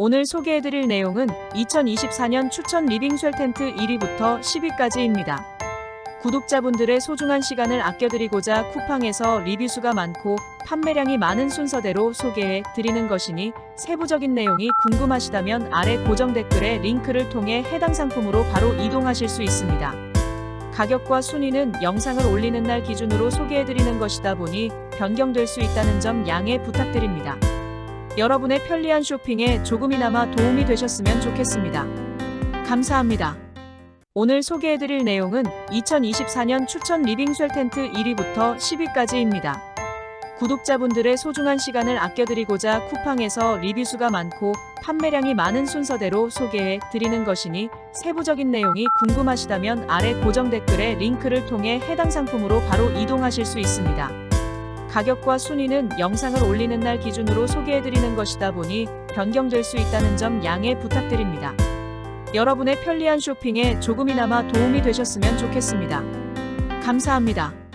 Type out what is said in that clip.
오늘 소개해드릴 내용은 2024년 추천 리빙쉘 텐트 1위부터 10위까지입니다. 구독자분들의 소중한 시간을 아껴드리고자 쿠팡에서 리뷰수가 많고 판매량이 많은 순서대로 소개해 드리는 것이니 세부적인 내용이 궁금하시다면 아래 고정 댓글에 링크를 통해 해당 상품으로 바로 이동하실 수 있습니다. 가격과 순위는 영상을 올리는 날 기준으로 소개해드리는 것이다 보니 변경될 수 있다는 점 양해 부탁드립니다. 여러분의 편리한 쇼핑에 조금이나마 도움이 되셨으면 좋겠습니다. 감사합니다. 오늘 소개해드릴 내용은 2024년 추천 리빙쉘 텐트 1위부터 10위까지입니다. 구독자분들의 소중한 시간을 아껴드리고자 쿠팡에서 리뷰수가 많고 판매량이 많은 순서대로 소개해 드리는 것이니 세부적인 내용이 궁금하시다면 아래 고정 댓글에 링크를 통해 해당 상품으로 바로 이동하실 수 있습니다. 가격과 순위는 영상을 올리는 날 기준으로 소개해드리는 것이다 보니 변경될 수 있다는 점 양해 부탁드립니다. 여러분의 편리한 쇼핑에 조금이나마 도움이 되셨으면 좋겠습니다. 감사합니다.